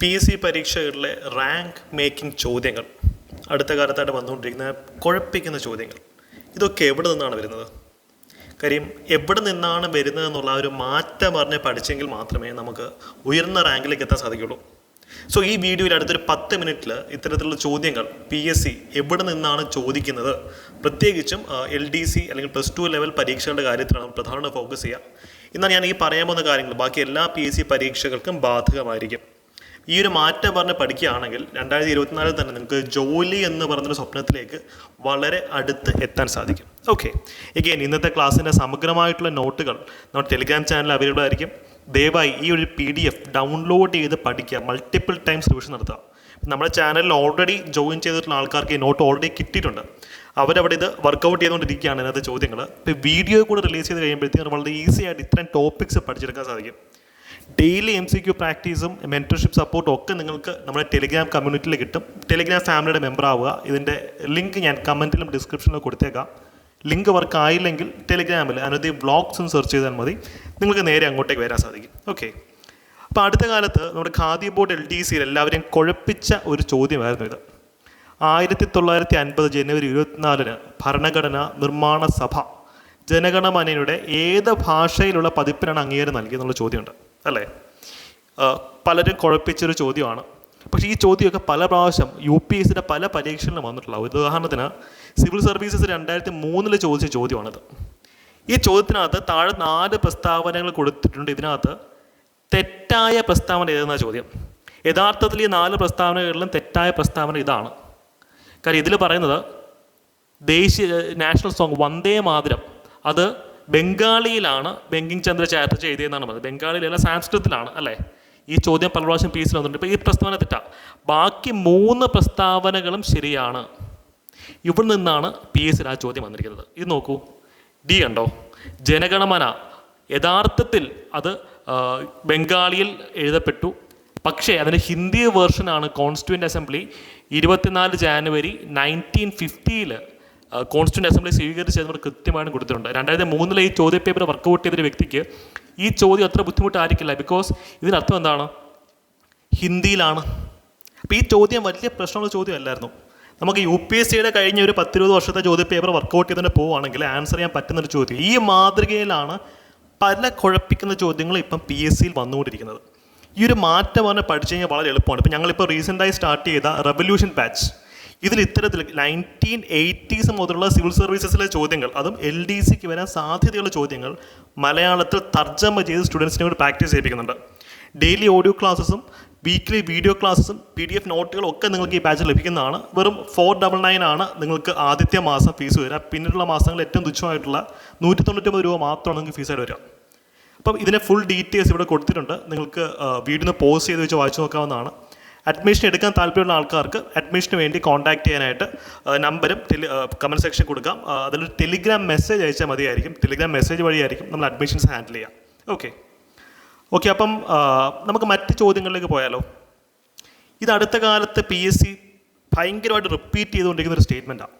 P S C പരീക്ഷകളിലെ rank making ചോദ്യങ്ങൾ. അടുത്ത കാലത്തായിട്ട് വന്നുകൊണ്ടിരിക്കുന്ന കുഴപ്പിക്കുന്ന ചോദ്യങ്ങൾ. ഇതൊക്കെ എവിടെ നിന്നാണ് വരുന്നത്? കാര്യം എവിടെ നിന്നാണ് വരുന്നത് എന്നുള്ള ഒരു മാറ്റം പറഞ്ഞ് പഠിച്ചെങ്കിൽ മാത്രമേ നമുക്ക് ഉയർന്ന റാങ്കിലേക്ക് എത്താൻ സാധിക്കുള്ളൂ സോ ഈ വീഡിയോയിൽ അടുത്തൊരു പത്ത് മിനിറ്റിൽ ഇത്തരത്തിലുള്ള ചോദ്യങ്ങൾ പി എസ് സി എവിടെ നിന്നാണ് ചോദിക്കുന്നത്? പ്രത്യേകിച്ചും എൽ ഡി സി അല്ലെങ്കിൽ പ്ലസ് ടു ലെവൽ പരീക്ഷകളുടെ കാര്യത്തിലാണ് പ്രധാന ഫോക്കസ് ചെയ്യുക. എന്നാൽ ഞാൻ ഈ പറയാൻ പോകുന്ന കാര്യങ്ങൾ ബാക്കി എല്ലാ പി എസ് സി പരീക്ഷകൾക്കും ബാധകമായിരിക്കും. ഈ ഒരു മാറ്റം പറഞ്ഞ് പഠിക്കുകയാണെങ്കിൽ രണ്ടായിരത്തി ഇരുപത്തിനാലിൽ തന്നെ നിങ്ങൾക്ക് ജോലി എന്ന് പറഞ്ഞൊരു സ്വപ്നത്തിലേക്ക് വളരെ അടുത്ത് എത്താൻ സാധിക്കും. ഓക്കെ എഗെയിൻ ഇന്നത്തെ ക്ലാസ്സിന്റെ സമഗ്രമായിട്ടുള്ള നോട്ടുകൾ നമ്മുടെ ടെലിഗ്രാം ചാനൽ അവൈലബിൾ ആയിരിക്കും. ദയവായി ഈ ഒരു പി ഡി എഫ് ഡൗൺലോഡ് ചെയ്ത് പഠിക്കുക. മൾട്ടിപ്പിൾ ടൈംസ് റിവിഷൻ നടത്തുക. നമ്മുടെ ചാനലിൽ ഓൾറെഡി ജോയിൻ ചെയ്തിട്ടുള്ള ആൾക്കാർക്ക് ഈ നോട്ട് ഓൾറെഡി കിട്ടിയിട്ടുണ്ട്. അവരവിടെ ഇത് വർക്കൗട്ട് ചെയ്തുകൊണ്ടിരിക്കുകയാണ് ഇതിനകത്ത് ചോദ്യങ്ങൾ. ഇപ്പോൾ വീഡിയോ കൂടെ റിലീസ് ചെയ്ത് കഴിയുമ്പോഴത്തേക്കും വളരെ ഈസി ആയിട്ട് ഇത്രയും ടോപ്പിക്സ് പഠിച്ചെടുക്കാൻ സാധിക്കും. ഡെയിലി എം സി ക്യു പ്രാക്ടീസും മെന്റർഷിപ്പ് സപ്പോർട്ടും ഒക്കെ നിങ്ങൾക്ക് നമ്മുടെ ടെലിഗ്രാം കമ്മ്യൂണിറ്റിയിൽ കിട്ടും. ടെലിഗ്രാം ഫാമിലിയുടെ മെമ്പർ ആവുക. ഇതിന്റെ ലിങ്ക് ഞാൻ കമന്റിലും ഡിസ്ക്രിപ്ഷനിലും കൊടുത്തേക്കാം. ലിങ്ക് വർക്ക് ആയില്ലെങ്കിൽ ടെലിഗ്രാമിൽ അനവധി ബ്ലോഗ്സും സെർച്ച് ചെയ്താൽ മതി. നിങ്ങൾക്ക് നേരെ അങ്ങോട്ടേക്ക് വരാൻ സാധിക്കും. ഓക്കെ അപ്പോൾ അടുത്ത കാലത്ത് നമ്മുടെ ഖാദി ബോർഡ് എൽ ഡി സിയിൽ എല്ലാവരെയും കുഴപ്പിച്ച ഒരു ചോദ്യമായിരുന്നു ഇത്. ആയിരത്തി തൊള്ളായിരത്തി അൻപത് ജനുവരി ഇരുപത്തിനാലിന് ഭരണഘടന നിർമ്മാണ സഭ ജനഗണമനയുടെ ഏത് ഭാഷയിലുള്ള പതിപ്പിനാണ് അംഗീകാരം നൽകിയെന്നുള്ള ചോദ്യമുണ്ട്. അല്ലേ? പലരും കുഴപ്പിച്ചൊരു ചോദ്യമാണ്. പക്ഷേ ഈ ചോദ്യമൊക്കെ പല പ്രാവശ്യം യു പി എസ് പല പരീക്ഷകളിലും വന്നിട്ടുള്ള ഉദാഹരണത്തിന് സിവിൽ സർവീസസ് രണ്ടായിരത്തി മൂന്നിൽ ചോദിച്ച ചോദ്യമാണിത്. ഈ ചോദ്യത്തിനകത്ത് താഴെ നാല് പ്രസ്താവനകൾ കൊടുത്തിട്ടുണ്ട്. ഇതിനകത്ത് തെറ്റായ പ്രസ്താവന ഏതെന്ന ചോദ്യം? യഥാർത്ഥത്തിൽ ഈ നാല് പ്രസ്താവനകളിലും തെറ്റായ പ്രസ്താവന ഇതാണ്. കാര്യം ഇതിൽ പറയുന്നത് ദേശീയ നാഷണൽ സോങ് വന്ദേ മാതരം. അത് ബംഗാളിയിലാണ് ബെങ്കിങ് ചന്ദ്ര ചാറ്റർജി എഴുതിയെന്നാണ് പറഞ്ഞത്. ബംഗാളിയിലല്ല സാംസ്കൃതത്തിലാണ് അല്ലേ? ഈ ചോദ്യം പല പ്രാവശ്യം പി എസിൽ വന്നിട്ടുണ്ട്. ഇപ്പോൾ ഈ പ്രസ്താവന തെറ്റാ. ബാക്കി മൂന്ന് പ്രസ്താവനകളും ശരിയാണ്. ഇവിടെ നിന്നാണ് പി എസിൽ ആ ചോദ്യം വന്നിരിക്കുന്നത്. ഇത് നോക്കൂ. ഡി ഉണ്ടോ ജനഗണമന. യഥാർത്ഥത്തിൽ അത് ബംഗാളിയിൽ എഴുതപ്പെട്ടു. പക്ഷേ അതിന്റെ ഹിന്ദി വേർഷനാണ് കോൺസ്റ്റിറ്റ്യൂന്റ് അസംബ്ലി ഇരുപത്തിനാല് ജാനുവരി നയന്റീൻ ഫിഫ്റ്റിയിൽ കോൺസ്റ്റിറ്റ്യൂന്റ് അസംബ്ലി സ്വീകരിച്ച് നമ്മൾ കൃത്യമായിട്ട് കൊടുത്തിട്ടുണ്ട്. രണ്ടായിരത്തി മൂന്നിലെ ഈ ചോദ്യ പേപ്പർ വർക്കൗട്ട് ചെയ്തൊരു വ്യക്തിക്ക് ഈ ചോദ്യം അത്ര ബുദ്ധിമുട്ടായിരിക്കില്ല ബിക്കോസ് ഇതിനർത്ഥം എന്താണ്? ഹിന്ദിയിലാണ്. അപ്പോൾ ഈ ചോദ്യം വലിയ പ്രശ്നമുള്ള ചോദ്യമല്ലായിരുന്നു. നമുക്ക് യു പി എസ് സിയുടെ കഴിഞ്ഞ ഒരു പത്തിരുപത് വർഷത്തെ ചോദ്യ പേപ്പർ വർക്കൗട്ട് ചെയ്തിട്ട് പോവുകയാണെങ്കിൽ ആൻസർ ചെയ്യാൻ പറ്റുന്നൊരു ചോദ്യം. ഈ മാതൃകയിലാണ് പല കുഴപ്പിക്കുന്ന ചോദ്യങ്ങൾ ഇപ്പം പി എസ് സിയിൽ വന്നുകൊണ്ടിരിക്കുന്നത്. ഈ ഒരു മാറ്റം പറഞ്ഞാൽ പഠിച്ചു കഴിഞ്ഞാൽ വളരെ എളുപ്പമാണ്. ഇപ്പം ഞങ്ങളിപ്പോൾ റീസെന്റായി സ്റ്റാർട്ട് ചെയ്ത റെവല്യൂഷൻ ബാച്ച് ഇതിൽ ഇത്തരത്തിൽ നയന്റീൻ എയ്റ്റീസ് മുതലുള്ള സിവിൽ സർവീസസിലെ ചോദ്യങ്ങൾ അതും എൽ ഡി സിക്ക് വരാൻ സാധ്യതയുള്ള ചോദ്യങ്ങൾ മലയാളത്തിൽ തർജമ ചെയ്ത് സ്റ്റുഡൻസിനെ കൂടി പ്രാക്ടീസ് ചെയ്യിപ്പിക്കുന്നുണ്ട്. ഡെയിലി ഓഡിയോ ക്ലാസ്സസും വീക്ക്ലി വീഡിയോ ക്ലാസ്സും പി ഡി എഫ് നോട്ടുകളും ഒക്കെ നിങ്ങൾക്ക് ഈ ബാച്ചിൽ ലഭിക്കുന്നതാണ്. വെറും ഫോർ ഡബിൾ നയൻ ആണ് നിങ്ങൾക്ക് ആദ്യത്തെ മാസം ഫീസ് വരിക. പിന്നീടുള്ള മാസങ്ങളിൽ ഏറ്റവും തുച്ഛമായിട്ടുള്ള നൂറ്റി തൊണ്ണൂറ്റൊമ്പത് രൂപ മാത്രമാണ് നിങ്ങൾക്ക് ഫീസായിട്ട് വരിക. അപ്പം ഇതിന്റെ ഫുൾ ഡീറ്റെയിൽസ് ഇവിടെ കൊടുത്തിട്ടുണ്ട്. നിങ്ങൾക്ക് വീഡിയോ പോസ് ചെയ്ത് വെച്ച് വായിച്ചു നോക്കാവുന്നതാണ്. അഡ്മിഷൻ എടുക്കാൻ താല്പര്യമുള്ള ആൾക്കാർക്ക് അഡ്മിഷന് വേണ്ടി കോൺടാക്ട് ചെയ്യാനായിട്ട് നമ്പരും ടെലി കമന്റ് സെക്ഷൻ കൊടുക്കാം. അതിലൊരു ടെലിഗ്രാം മെസ്സേജ് അയച്ചാൽ മതിയായിരിക്കും. ടെലിഗ്രാം മെസ്സേജ് വഴിയായിരിക്കും നമ്മൾ അഡ്മിഷൻസ് ഹാൻഡിൽ ചെയ്യാം ഓക്കെ ഓക്കെ അപ്പം നമുക്ക് മറ്റ് ചോദ്യങ്ങളിലേക്ക് പോയാലോ? ഇത് അടുത്ത കാലത്ത് പി എസ് സി ഭയങ്കരമായിട്ട് റിപ്പീറ്റ് ചെയ്തുകൊണ്ടിരിക്കുന്ന ഒരു സ്റ്റേറ്റ്മെന്റാണ്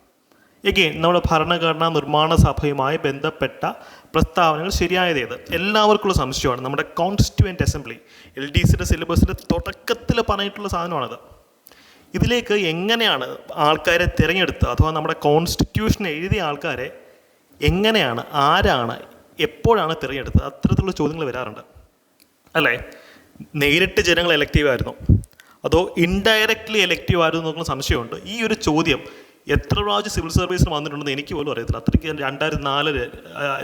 എഗെയിൻ നമ്മുടെ ഭരണഘടനാ നിർമ്മാണ സഭയുമായി ബന്ധപ്പെട്ട പ്രസ്താവനകൾ ശരിയായതേത്. എല്ലാവർക്കുള്ള സംശയമാണ്. നമ്മുടെ കോൺസ്റ്റിറ്റ്യൂവന്റ് അസംബ്ലി എൽ ഡി സിയുടെ സിലബസിന്റെ തുടക്കത്തിൽ പറഞ്ഞിട്ടുള്ള സാധനമാണത്. ഇതിലേക്ക് എങ്ങനെയാണ് ആൾക്കാരെ തിരഞ്ഞെടുത്ത് അഥവാ നമ്മുടെ കോൺസ്റ്റിറ്റ്യൂഷൻ എഴുതിയ ആൾക്കാരെ എങ്ങനെയാണ് ആരാണ് എപ്പോഴാണ് തിരഞ്ഞെടുത്തത് അത്തരത്തിലുള്ള ചോദ്യങ്ങൾ വരാറുണ്ട്. അല്ലേ? നേരിട്ട് ജനങ്ങൾ എലക്റ്റീവ് ആയിരുന്നു. അതോ ഇൻഡയറക്റ്റ്ലി എലക്റ്റീവ് ആയിരുന്നു എന്നുള്ള സംശയമുണ്ട്. ഈ ഒരു ചോദ്യം എത്ര പ്രാവശ്യം സിവിൽ സർവീസിന് വന്നിട്ടുണ്ടെന്ന് എനിക്ക് പോലും അറിയത്തില്ല. അത്രയ്ക്ക് രണ്ടായിരത്തി നാലിൽ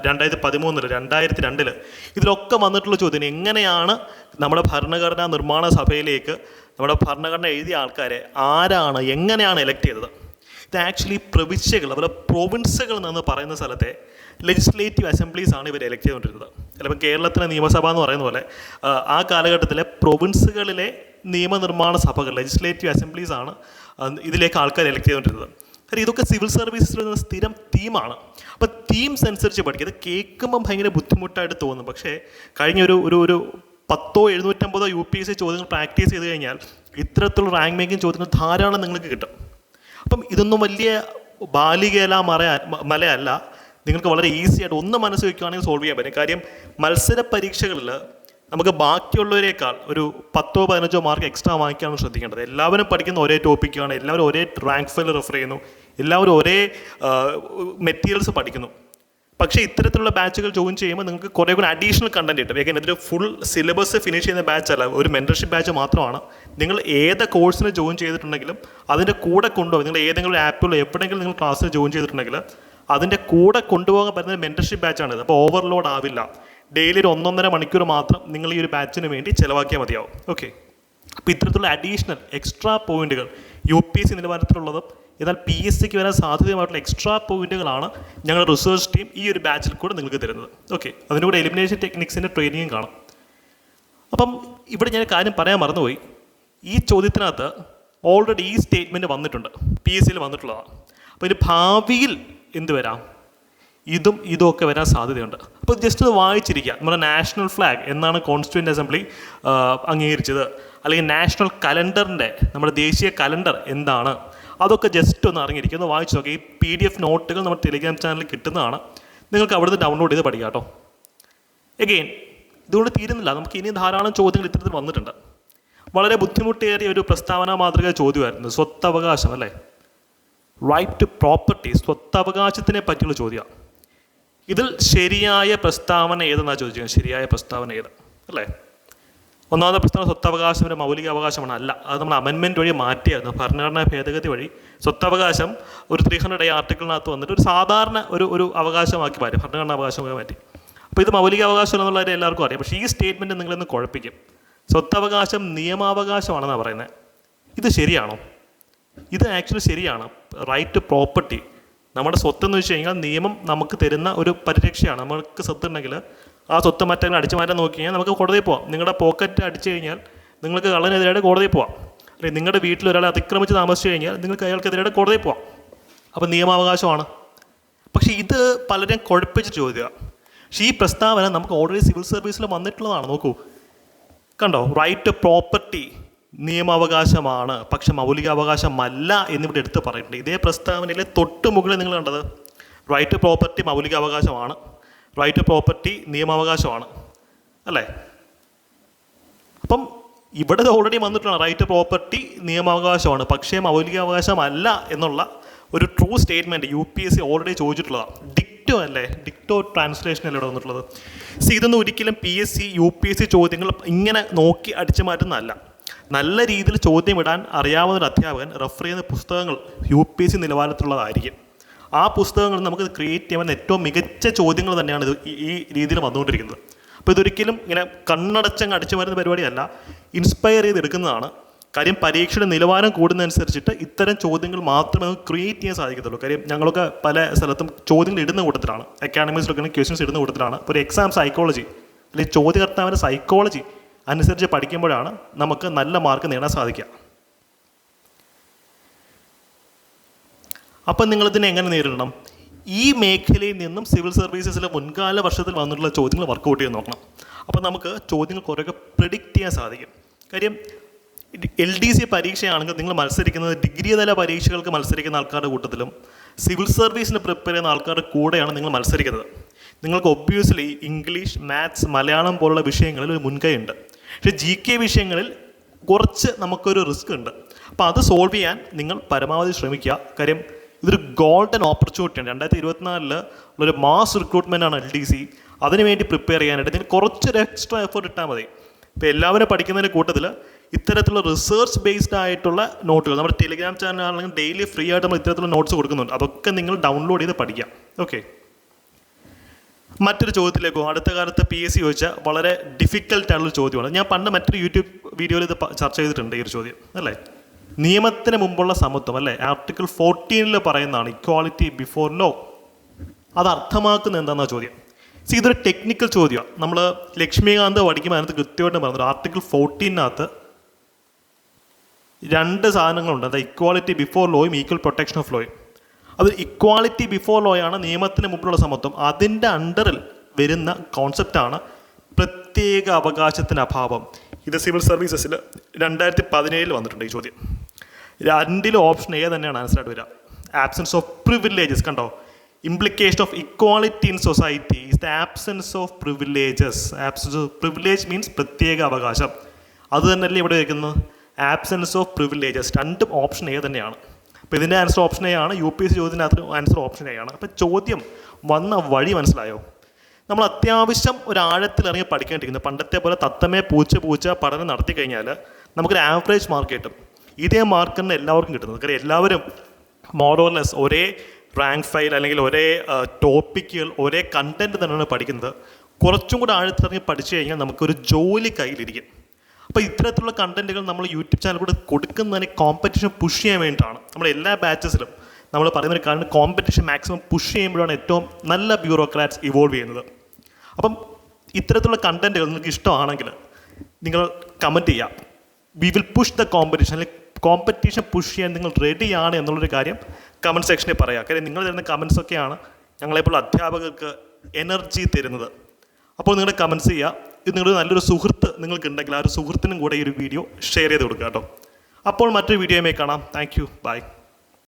രണ്ടായിരത്തി പതിമൂന്നിൽ രണ്ടായിരത്തി രണ്ടിൽ ഇതിലൊക്കെ വന്നിട്ടുള്ള ചോദ്യം എങ്ങനെയാണ് നമ്മുടെ ഭരണഘടനാ നിർമ്മാണ സഭയിലേക്ക് നമ്മുടെ ഭരണഘടന എഴുതിയ ആൾക്കാരെ ആരാണ് എങ്ങനെയാണ് എലക്ട് ചെയ്തത്? ഇത് ആക്ച്വലി പ്രവിശ്യകൾ അതുപോലെ പ്രൊവിൻസുകൾ എന്ന് പറയുന്ന സ്ഥലത്തെ ലെജിസ്ലേറ്റീവ് അസംബ്ലീസ് ആണ് ഇവർ എലക്ട് ചെയ്തുകൊണ്ടിരുന്നത്. ചിലപ്പോൾ കേരളത്തിലെ നിയമസഭ എന്ന് പറയുന്ന പോലെ ആ, കാലഘട്ടത്തിലെ പ്രൊവിൻസുകളിലെ നിയമനിർമ്മാണ സഭകൾ ലെജിസ്ലേറ്റീവ് അസംബ്ലീസ് ആണ് ഇതിലേക്ക് ആൾക്കാർ എലക്ട് ചെയ്തുകൊണ്ടിരുന്നത്. കാര്യം ഇതൊക്കെ സിവിൽ സർവീസസിൽ വരുന്ന സ്ഥിരം തീമാണ്. അപ്പോൾ തീംസ് അനുസരിച്ച് പഠിക്കുക. ഇത് കേൾക്കുമ്പം ഭയങ്കര ബുദ്ധിമുട്ടായിട്ട് തോന്നും. പക്ഷേ കഴിഞ്ഞ ഒരു ഒരു ഒരു പത്തോ എഴുന്നൂറ്റമ്പതോ യു പി എസ് സി ചോദ്യങ്ങൾ പ്രാക്ടീസ് ചെയ്ത് കഴിഞ്ഞാൽ ഇത്തരത്തിലുള്ള റാങ്ക് മേക്കിംഗ് ചോദ്യങ്ങൾ ധാരാളം നിങ്ങൾക്ക് കിട്ടും. അപ്പം ഇതൊന്നും വലിയ ബാലികേല മറ മലയല്ല. നിങ്ങൾക്ക് വളരെ ഈസി ആയിട്ട് ഒന്ന് മനസ്സ് വയ്ക്കുകയാണെങ്കിൽ സോൾവ് ചെയ്യാൻ പറ്റും. കാര്യം മത്സര പരീക്ഷകളിൽ നമുക്ക് ബാക്കിയുള്ളവരെക്കാൾ ഒരു പത്തോ പതിനഞ്ചോ മാർക്ക് എക്സ്ട്രാ വാങ്ങിക്കാനാണ് ശ്രദ്ധിക്കേണ്ടത്. എല്ലാവരും പഠിക്കുന്ന ഒരേ ടോപ്പിക്കാണ് എല്ലാവരും ഒരേ റാങ്ക് ഫയൽ റെഫർ ചെയ്യുന്നു. എല്ലാവരും ഒരേ മെറ്റീരിയൽസ് പഠിക്കുന്നു. പക്ഷേ ഇത്തരത്തിലുള്ള ബാച്ചുകൾ ജോയിൻ ചെയ്യുമ്പോൾ നിങ്ങൾക്ക് കുറേ കൂടി അഡീഷണൽ കണ്ടന്റ് കിട്ടും. ഏകദേശം ഇതൊരു ഫുൾ സിലബസ് ഫിനിഷ് ചെയ്യുന്ന ബാച്ച് അല്ല ഒരു മെന്റർഷിപ്പ് ബാച്ച് മാത്രമാണ്. നിങ്ങൾ ഏത് കോഴ്സിന് ജോയിൻ ചെയ്തിട്ടുണ്ടെങ്കിലും അതിന്റെ കൂടെ കൊണ്ടുപോകും നിങ്ങൾ ഏതെങ്കിലും ആപ്പിലോ എവിടെയെങ്കിലും നിങ്ങൾ ക്ലാസ്സിൽ ജോയിൻ ചെയ്തിട്ടുണ്ടെങ്കിൽ അതിന്റെ കൂടെ കൊണ്ടുപോകാൻ പറ്റുന്ന മെന്റർഷിപ്പ് ബാച്ചാണിത് അപ്പോൾ ഓവർലോഡ് ആവില്ല. ഡെയിലി ഒരു ഒന്നൊന്നര മണിക്കൂർ മാത്രം നിങ്ങൾ ഈ ഒരു ബാച്ചിന് വേണ്ടി ചിലവാക്കിയാൽ മതിയാവും. ഓക്കെ അപ്പോൾ ഇത്തരത്തിലുള്ള അഡീഷണൽ എക്സ്ട്രാ പോയിന്റുകൾ യു പി എസ് സി നിലവാരത്തിലുള്ളതും എന്നാൽ പി എസ് സിക്ക് വരാൻ സാധ്യതയുമായിട്ടുള്ള എക്സ്ട്രാ പോയിന്റുകളാണ് ഞങ്ങളുടെ റിസർച്ച് ടീം ഈ ഒരു ബാച്ചിൽ കൂടെ നിങ്ങൾക്ക് തരുന്നത്. ഓക്കെ അതിന്റെ കൂടെ എലിമിനേഷൻ ടെക്നിക്സിന്റെ ട്രെയിനിങ്ങും കാണാം. അപ്പം ഇവിടെ ഞാൻ കാര്യം പറയാൻ മറന്നുപോയി. ഈ ചോദ്യത്തിനകത്ത് ഓൾറെഡി ഈ സ്റ്റേറ്റ്മെന്റ് വന്നിട്ടുണ്ട്. പി എസ് സിയിൽ വന്നിട്ടുള്ളതാണ്. അപ്പോൾ ഇനി ഭാവിയിൽ എന്ത് വരാം? ഇതും ഇതും ഒക്കെ വരാൻ സാധ്യതയുണ്ട്. അപ്പോൾ ജസ്റ്റ് ഒന്ന് വായിച്ചിരിക്കുക. നമ്മുടെ നാഷണൽ ഫ്ലാഗ് എന്നാണ് കോൺസ്റ്റിറ്റ്യൂന്റ് അസംബ്ലി അംഗീകരിച്ചത്. അല്ലെങ്കിൽ നാഷണൽ കലണ്ടറിന്റെ നമ്മുടെ ദേശീയ കലണ്ടർ എന്താണ്? അതൊക്കെ ജസ്റ്റ് ഒന്ന് അറിഞ്ഞിരിക്കും ഒന്ന് വായിച്ചു നോക്കുക ഈ പി ഡി എഫ് നോട്ടുകൾ നമ്മുടെ ടെലിഗ്രാം ചാനലിൽ കിട്ടുന്നതാണ്. നിങ്ങൾക്ക് അവിടുന്ന് ഡൗൺലോഡ് ചെയ്ത് പഠിക്കാം കേട്ടോ. എഗെയിൻ ഇതുകൊണ്ട് തീരുന്നില്ല. നമുക്ക് ഇനി ധാരാളം ചോദ്യങ്ങൾ ഇത്തരത്തിൽ വന്നിട്ടുണ്ട്. വളരെ ബുദ്ധിമുട്ടേറിയ ഒരു പ്രസ്താവന മാതൃക ചോദ്യമായിരുന്നു. സ്വത്തവകാശം അല്ലേ? റൈറ്റ് ടു പ്രോപ്പർട്ടി സ്വത്തവകാശത്തിനെ പറ്റിയുള്ള ചോദ്യമാണ് ഇതിൽ ശരിയായ പ്രസ്താവന ഏതെന്നാണ് ചോദിച്ചത് ശരിയായ പ്രസ്താവന ഏത്? അല്ലേ? ഒന്നാമത്തെ പ്രശ്നം സ്വത്തവകാശം ഒരു മൗലിക അവകാശമാണ്. അല്ല അത് നമ്മൾ അമെൻമെന്റ് വഴി മാറ്റിയായിരുന്നു. ഭരണഘടനാ ഭേദഗതി വഴി സ്വത്തവകാശം ഒരു ത്രീ ഹൺഡ്രഡ് ഐ ആർട്ടിക്കിളിനകത്ത് വന്നിട്ട് ഒരു സാധാരണ ഒരു ഒരു അവകാശമാക്കി മാറ്റി ഭരണഘടനാ അവകാശമായി മാറ്റി. അപ്പോൾ ഇത് മൗലിക അവകാശം എന്നുള്ള എല്ലാവർക്കും അറിയാം. പക്ഷേ ഈ സ്റ്റേറ്റ്മെന്റ് നിങ്ങളിന്ന് കുഴപ്പിക്കും. സ്വത്തവകാശം നിയമാവകാശമാണെന്നാണ് പറയുന്നത് ഇത് ശരിയാണോ? ഇത് ആക്ച്വലി ശരിയാണ്. റൈറ്റ് ടു പ്രോപ്പർട്ടി നമ്മുടെ സ്വത്ത് എന്ന് വെച്ച് കഴിഞ്ഞാൽ നിയമം നമുക്ക് തരുന്ന ഒരു പരിരക്ഷയാണ്. നമുക്ക് സ്വത്ത് ഉണ്ടെങ്കിൽ ആ സ്വത്ത് മറ്റങ്ങൾ അടിച്ചു മാറ്റാൻ നോക്കി കഴിഞ്ഞാൽ നമുക്ക് കോടതിയിൽ പോവാം. നിങ്ങളുടെ പോക്കറ്റ് അടിച്ചു കഴിഞ്ഞാൽ നിങ്ങൾക്ക് കള്ളനെതിരായിട്ട് കോടതിയിൽ പോവാം. അല്ലെങ്കിൽ നിങ്ങളുടെ വീട്ടിൽ ഒരാളെ അതിക്രമിച്ച് താമസിച്ചു കഴിഞ്ഞാൽ നിങ്ങൾക്ക് അയാൾക്കെതിരായിട്ട് കോടതിയിൽ പോവാം. അപ്പോൾ നിയമാവകാശമാണ്. പക്ഷേ ഇത് പലരെയും കുഴപ്പിച്ച് ചോദ്യമാണ് പക്ഷേ ഈ പ്രസ്താവന നമുക്ക് ഓൾറെഡി സിവിൽ സർവീസിൽ വന്നിട്ടുള്ളതാണ്. നോക്കൂ. കണ്ടോ? റൈറ്റ് പ്രോപ്പർട്ടി നിയമാവകാശമാണ്. പക്ഷെ മൗലികാവകാശമല്ല എന്നിവിടെ എടുത്ത് പറയുന്നുണ്ട് ഇതേ പ്രസ്താവനയിലെ തൊട്ട് മുകളിൽ നിങ്ങൾ കണ്ടത് റൈറ്റ് പ്രോപ്പർട്ടി മൗലികാവകാശമാണ്. റൈറ്റ് ടു പ്രോപ്പർട്ടി നിയമാവകാശമാണ് അല്ലേ? അപ്പം ഇവിടെ ഓൾറെഡി വന്നിട്ടുള്ള റൈറ്റ് പ്രോപ്പർട്ടി നിയമാവകാശമാണ് പക്ഷേ മൗലികാവകാശമല്ല എന്നുള്ള ഒരു true statement U P S C already ചോദിച്ചിട്ടുള്ളതാണ്. ഡിക്റ്റോ അല്ലേ? ഡിക്റ്റോ ട്രാൻസ്ലേഷൻ അല്ലേ ഇവിടെ വന്നിട്ടുള്ളത്? സി ഇതൊന്നും ഒരിക്കലും P S C U P S C ചോദ്യങ്ങൾ ഇങ്ങനെ നോക്കി അടിച്ചു മാറ്റുന്നതല്ല. നല്ല രീതിയിൽ ചോദ്യം ഇടാൻ അറിയാവുന്ന ഒരു അധ്യാപകൻ റെഫർ ചെയ്യുന്ന പുസ്തകങ്ങൾ യു പി എസ് സി നിലവാരത്തിലുള്ളതായിരിക്കും. ആ പുസ്തകങ്ങൾ നമുക്ക് ക്രിയേറ്റ് ചെയ്യാൻ ഏറ്റവും മികച്ച ചോദ്യങ്ങൾ തന്നെയാണ് ഇത് ഈ- രീതിയിൽ വന്നുകൊണ്ടിരിക്കുന്നത്. അപ്പോൾ ഇതൊരിക്കലും ഇങ്ങനെ കണ്ണടച്ചങ്ങ് അടിച്ചു വരുന്ന പരിപാടിയല്ല. ഇൻസ്പയർ ചെയ്തെടുക്കുന്നതാണ് കാര്യം പരീക്ഷയുടെ നിലവാരം കൂടുന്നതനുസരിച്ചിട്ട് ഇത്തരം ചോദ്യങ്ങൾ മാത്രമേ നമുക്ക് ക്രിയേറ്റ് ചെയ്യാൻ സാധിക്കത്തുള്ളൂ. കാര്യം ഞങ്ങളൊക്കെ പല സ്ഥലത്തും ചോദ്യങ്ങൾ ഇടുന്ന കൂട്ടത്തിലാണ്. അക്കാഡമിക്സിലൊക്കെ ക്വസ്റ്റ്യൻസ് ഇടുന്ന കൂട്ടത്തിലാണ്. ഒരു എക്സാം സൈക്കോളജി അല്ലെങ്കിൽ ചോദ്യകർത്താവിന്റെ സൈക്കോളജി അനുസരിച്ച് പഠിക്കുമ്പോഴാണ് നമുക്ക് നല്ല മാർക്ക് നേടാൻ സാധിക്കുക. അപ്പം നിങ്ങളിതിനെ എങ്ങനെ നേരിടണം? ഈ മേഖലയിൽ നിന്നും സിവിൽ സർവീസസിലെ മുൻകാല വർഷത്തിൽ വന്നിട്ടുള്ള ചോദ്യങ്ങൾ വർക്കൗട്ട് ചെയ്ത് നോക്കണം. അപ്പോൾ നമുക്ക് ചോദ്യങ്ങൾ കുറേയൊക്കെ പ്രിഡിക്റ്റ് ചെയ്യാൻ സാധിക്കും. കാര്യം എൽ ഡി സി പരീക്ഷയാണെങ്കിൽ നിങ്ങൾ മത്സരിക്കുന്നത് ഡിഗ്രി തല പരീക്ഷകൾക്ക് മത്സരിക്കുന്ന ആൾക്കാരുടെ കൂട്ടത്തിലും സിവിൽ സർവീസിന് പ്രിപ്പയർ ചെയ്യുന്ന ആൾക്കാരുടെ കൂടെയാണ് നിങ്ങൾ മത്സരിക്കുന്നത്. നിങ്ങൾക്ക് ഒബ്വിയസ്ലി ഇംഗ്ലീഷ് മാത്സ് മലയാളം പോലുള്ള വിഷയങ്ങളിൽ ഒരു മുൻകൈ ഉണ്ട് പക്ഷേ ജി കെ വിഷയങ്ങളിൽ കുറച്ച് നമുക്കൊരു റിസ്ക് ഉണ്ട്. അപ്പോൾ അത് സോൾവ് ചെയ്യാൻ നിങ്ങൾ പരമാവധി ശ്രമിക്കുക. കാര്യം ഇതൊരു ഗോൾഡൻ ഓപ്പർച്യൂണിറ്റിയാണ് രണ്ടായിരത്തി ഇരുപത്തിനാലിൽ ഒരു മാസ് റിക്രൂട്ട്മെന്റ് ആണ് എൽ ഡി സി അതിനുവേണ്ടി പ്രിപ്പയർ ചെയ്യാനായിട്ട് നിങ്ങൾ കുറച്ചൊരു എക്സ്ട്രാ എഫേർട്ട് ഇട്ടാൽ മതി. ഇപ്പോൾ എല്ലാവരും പഠിക്കുന്നതിന്റെ കൂട്ടത്തിൽ ഇത്തരത്തിലുള്ള റിസർച്ച് ബേസ്ഡ് ആയിട്ടുള്ള നോട്ടുകൾ നമ്മുടെ ടെലിഗ്രാം ചാനൽ ആണെങ്കിൽ ഡെയിലി ഫ്രീ ആയിട്ട് നമ്മൾ ഇത്തരത്തിലുള്ള നോട്ട്സ് കൊടുക്കുന്നുണ്ട്. അതൊക്കെ നിങ്ങൾ ഡൗൺലോഡ് ചെയ്ത് പഠിക്കാം. ഓക്കെ മറ്റൊരു ചോദ്യത്തിലേക്കോ അടുത്ത കാലത്ത് പി എസ് സി ചോദിച്ച വളരെ ഡിഫിക്കൽട്ടായിട്ടുള്ള ചോദ്യമാണ്. ഞാൻ പണ്ട് മറ്റൊരു യൂട്യൂബ് വീഡിയോയിൽ ഇത് ചർച്ച ചെയ്തിട്ടുണ്ട് ഈ ഒരു ചോദ്യം. അല്ലേ? നിയമത്തിന് മുമ്പുള്ള സമത്വം അല്ലേ? ആർട്ടിക്കിൾ ഫോർട്ടീനിൽ പറയുന്നതാണ് ഇക്വാളിറ്റി ബിഫോർ ലോ അത് അർത്ഥമാക്കുന്ന എന്താണെന്ന ചോദ്യം? സി ഇതൊരു ടെക്നിക്കൽ ചോദ്യമാണ് നമ്മൾ ലക്ഷ്മികാന്ത് പഠിക്കുമ്പോൾ അതിനകത്ത് കൃത്യമായിട്ട് പറഞ്ഞത് ആർട്ടിക്കിൾ ഫോർട്ടീനകത്ത് രണ്ട് സാധനങ്ങളുണ്ട്. അത് ഇക്വാളിറ്റി ബിഫോർ ലോയും ഈക്വൽ പ്രൊട്ടക്ഷൻ ഓഫ് ലോയും അത് ഇക്വാളിറ്റി ബിഫോർ ലോയാണ് നിയമത്തിന് മുമ്പിലുള്ള സമത്വം. അതിന്റെ അണ്ടറിൽ വരുന്ന കോൺസെപ്റ്റാണ് പ്രത്യേക അവകാശത്തിന് അഭാവം. ഇത് സിവിൽ സർവീസസിൽ രണ്ടായിരത്തി പതിനേഴിൽ വന്നിട്ടുണ്ട് ഈ ചോദ്യം. രണ്ടിലും ഓപ്ഷൻ എ തന്നെയാണ് ആൻസറായിട്ട് വരിക. ആബ്സെൻസ് ഓഫ് പ്രിവിലേജസ് കണ്ടോ? Implication of equality in society is the absence of privileges absence of privilege means പ്രത്യേക അവകാശം. അത് തന്നെയല്ലേ ഇവിടെ വയ്ക്കുന്നത്? ആബ്സെൻസ് ഓഫ് പ്രിവിലേജസ് രണ്ടും ഓപ്ഷൻ എ തന്നെയാണ്. അപ്പോൾ ഇതിന്റെ ആൻസർ ഓപ്ഷൻ എ ആണ്. യു പി എസ് ചോദ്യത്തിനകത്ത് ആൻസർ ഓപ്ഷൻ എ ആണ്. അപ്പോൾ ചോദ്യം വന്ന വഴി മനസ്സിലായോ? നമ്മൾ അത്യാവശ്യം ഒരു ആഴത്തിൽ ഇറങ്ങി പഠിക്കേണ്ടിരിക്കുന്നത് പണ്ടത്തെ പോലെ തത്തമേ പൂച്ച പൂച്ച പഠനം നടത്തി കഴിഞ്ഞാൽ നമുക്കൊരു ആവറേജ് മാർക്ക് കിട്ടും. ഇതേ മാർക്ക് തന്നെ എല്ലാവർക്കും കിട്ടുന്നത്. കാര്യം എല്ലാവരും മോറോർലെസ് ഒരേ റാങ്ക് ഫയൽ അല്ലെങ്കിൽ ഒരേ ടോപ്പിക്കുകൾ ഒരേ കണ്ടന്റ് തന്നെയാണ് പഠിക്കുന്നത്. കുറച്ചും കൂടെ ആഴത്തിറങ്ങി പഠിച്ചു കഴിഞ്ഞാൽ നമുക്കൊരു ജോലി കയ്യിലിരിക്കും. അപ്പോൾ ഇത്തരത്തിലുള്ള കണ്ടന്റുകൾ നമ്മൾ യൂട്യൂബ് ചാനൽ കൂടെ കൊടുക്കുന്നതിന് കോമ്പറ്റീഷൻ പുഷ് ചെയ്യാൻ വേണ്ടിയിട്ടാണ്. നമ്മൾ എല്ലാ ബാച്ചസിലും നമ്മൾ പറയുന്ന ഒരു കാരണം കോമ്പറ്റീഷൻ മാക്സിമം പുഷ് ചെയ്യുമ്പോഴാണ് ഏറ്റവും നല്ല ബ്യൂറോക്രാറ്റ്സ് ഇവോൾവ് ചെയ്യുന്നത്. അപ്പം ഇത്തരത്തിലുള്ള കണ്ടന്റുകൾ നിങ്ങൾക്ക് ഇഷ്ടമാണെങ്കിൽ നിങ്ങൾ കമന്റ് ചെയ്യാം we will push the competition അല്ലെങ്കിൽ കോമ്പറ്റീഷൻ പുഷ് ചെയ്യാൻ നിങ്ങൾ റെഡിയാണ് എന്നുള്ളൊരു കാര്യം കമന്റ് സെക്ഷനിൽ പറയാം. കാര്യം നിങ്ങൾ തരുന്ന കമൻസൊക്കെയാണ് ഞങ്ങളെപ്പോലെ അധ്യാപകർക്ക് എനർജി തരുന്നത്. അപ്പോൾ നിങ്ങളുടെ കമൻസ് ചെയ്യുക. ഇത് നിങ്ങളുടെ നല്ലൊരു സുഹൃത്ത് നിങ്ങൾക്കുണ്ടെങ്കിൽ ആ ഒരു സുഹൃത്തിനും കൂടെ ഈ ഒരു വീഡിയോ ഷെയർ ചെയ്ത് കൊടുക്കുക കേട്ടോ. അപ്പോൾ മറ്റൊരു വീഡിയോയുമായി കാണാം. Thank you by